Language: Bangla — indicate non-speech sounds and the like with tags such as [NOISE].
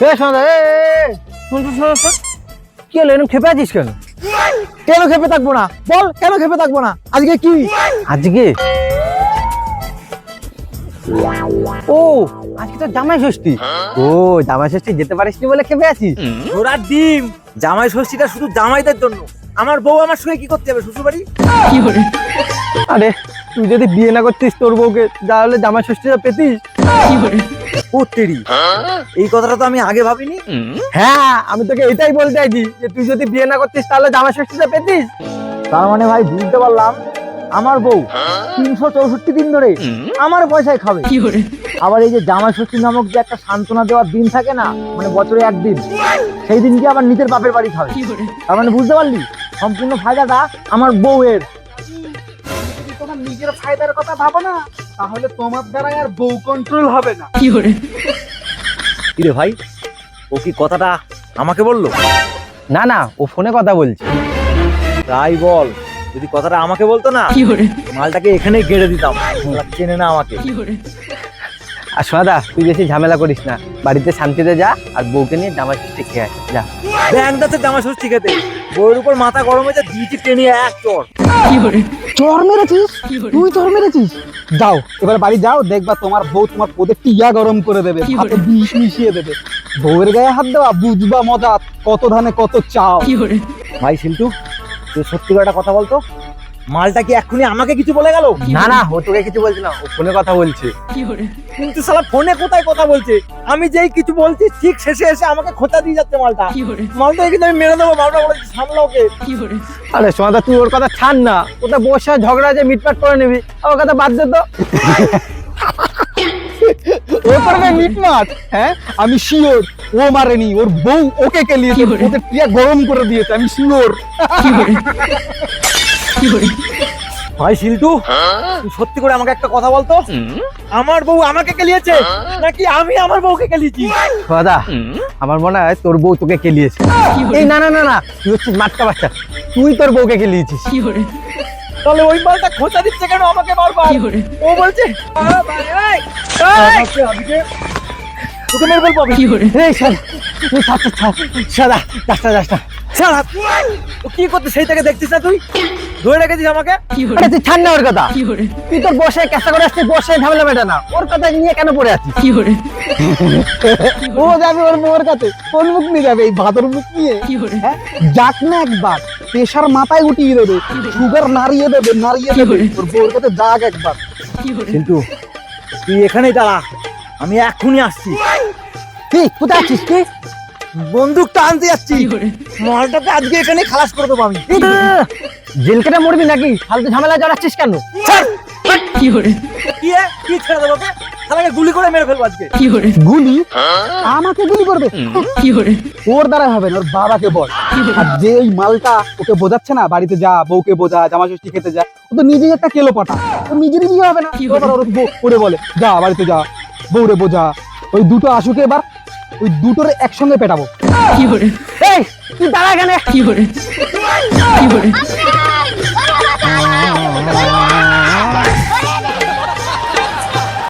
এ শোনা এ এ, এ, শুন শুন শোন শোন কি হলো এরকম খেপে আছিস কেন? কেন খেপে থাকব না? বল কেন খেপে থাকব না? আজকে কি? আজকে? ও আজকে তো জামাই ষষ্ঠী। ও জামাই ষষ্ঠী যেতে পারিস বলে খেপে আছিস? ঘোড়ার ডিম। জামাই ষষ্ঠীটা শুধু জামাইদের জন্য। আমার বউ আমার সঙ্গে কি করতে যাবে শ্বশুর বাড়ি আরে তুই যদি বিয়ে না করতিস তোর বউকে তাহলে জামাই ষষ্ঠীটা পেতিস? ও এই কথাটা তো আমি আগে ভাবিনি। হ্যাঁ আমি তোকে এটাই বলতে চাইছি যে তুই যদি বিয়ে না করতিস তাহলে জামাই ষষ্ঠীটা পেতিস। তার মানে ভাই, বুঝতে পারলাম, আমার বউ তিনশো চৌষট্টি দিন ধরে আমার পয়সায় খাবে। আবার এই যে জামাই ষষ্ঠী নামক যে একটা সান্ত্বনা দেওয়ার দিন থাকে না মানে বছরে একদিন, সেই দিনকে আবার নিজের বাপের বাড়ি খাবে। তার মানে বুঝতে পারলি? সম্পূর্ণ ফায়দাটা আমার বউয়ের। নিজের ফায়দার কথা ভাবো না তাহলে তোমার দ্বারা আর বউ কন্ট্রোল হবে না। কিরে? ভাই ও কি কথাটা আমাকে বলল? না না ও ফোনে কথা বলছে। তাই বল যদি কথাটা আমাকে বলতো না মালটাকে এখানেই গেড়ে দিতাম ওরা চেনে না আমাকে। আর সোনাদা তুই বেশি ঝামেলা করিস না। বাড়িতে শান্তিতে যা আর বউকে নিয়ে জামাই ষষ্ঠী খেয়ে যা। ব্যাংক জামা ষষ্ঠী খেতে বউয়ের উপর মাথা গরম হয়েছে দিয়েছি টেনে এক চর। চর মেরেছিস? তুই চর মেরেছিস? যাও এবার বাড়ি যাও দেখবা তোমার বউ তোমার পোদে টিয়া গরম করে দেবে হাতে বিষ মিশিয়ে দেবে। বউয়ের গায়ে হাত দেওয়া বুঝবা মজা কত ধানে কত চাও ভাই শিল্টু তুই সত্যি করে একটা কথা বলতো? মালটা কি এক্ষুনি আমাকে কিছু বলে গেল? না না ও তোকে কিছু বলছে না ও ফোনে কথা বলছে। কিন্তু সালা ফোনে কোথায় কথা বলছে? আমি যেই কিছু বলছি ঠিক শেষে এসে আমাকে খোঁচা দিয়ে যাচ্ছে মালটা। মালটা কিন্তু আমি মেরে দেবো মালটা বলেছি সামলা ওকে। আরে সোনাদা তুই ওর কথা ছাড় না। ওটা বসে ঝগড়া যে মিটমাট করে নিবি আর ওর কথা বাদ দে তো। মিটমাট হ্যাঁ? আমি শিওর ও মারেনি ওর বউ ওকে কেলিয়েছে ওদের টিয়া গরম করে দিয়েছে আমি শিওর। [LAUGHS] ভাই শিল্টু তুই সত্যি করে আমাকে একটা কথা বলতো? আমার বউ আমাকে কেলিয়েছে? নাকি আমি আমার বউকে কেলিয়েছি? সোনাদা আমার মনে হয় তোর বউ তোকে কেলিয়েছে। এই না না না না তুই হচ্ছিস মাটকা বাচ্চা। তুই তোর বউকে কেলিয়েছিস। তাহলে ওই মালটা খোঁচা দিচ্ছে কেন আমাকে বারবার? ও বলছে "আ, ভাই, এই, এই, আজকে তোকে মেরে ফেলব আমি। এই সাদা তুই ছাড় ছাড় ছাড়। সাদা যাস না যাস না। ছাড় ও কি করতে সেই থেকে দেখছিস না তুই? ধরে রেখেছিস আমাকে? আরে তুই ছাড় না ওর কথা। তুই তোর বসে কেসা করে আসছিস বসে ঝামেলা মেটা না। ওর কথা নিয়ে কেন পড়ে আছিস? ও যাবে ওর বউয়ের কাছে। কোন মুখ নিয়ে যাবে? এই ভাদর মুখ নিয়ে? হ্যাঁ? যাক না একবার। প্রেশার মাথায় উঠিয়ে দেবে। সুগার নাড়িয়ে দেবে নাড়িয়ে দেবে। ওর বউয়ের কাছে যাক একবার। কিন্তু তুই এখানেই দাঁড়া। আমি এক্ষুনি আসছি। কি? কোথায় আছিস? কি? বন্দুকটা আনতে যাচ্ছি। মালটাকে আজকে এখানে খালাস করে দেবো আমি। জেল কেটে মরবি নাকি? ফালতু ঝামেলা জড়াচ্ছিস কেন! কি এ? কি ছেড়ে দেবো? ওকে? গুলি করে মেরে ফেলব আজকে। গুলি? আমাকে গুলি করবে? ওর দ্বারা হবে না ওর বাবাকে বল। আর যে ওই মালটা ওকে বোঝাচ্ছে না বাড়িতে যা বউকে বোঝা জামা ষষ্ঠী খেতে যা ও তো নিজেই একটা কেলো ও হবে না। এবার ওর ওরে বলে যা বাড়িতে যা বউরে বোঝা। ওই দুটো আসুক এবার ওই দুটোর একসঙ্গে পেটাবো। কি এই তুই দাঁড়া কেন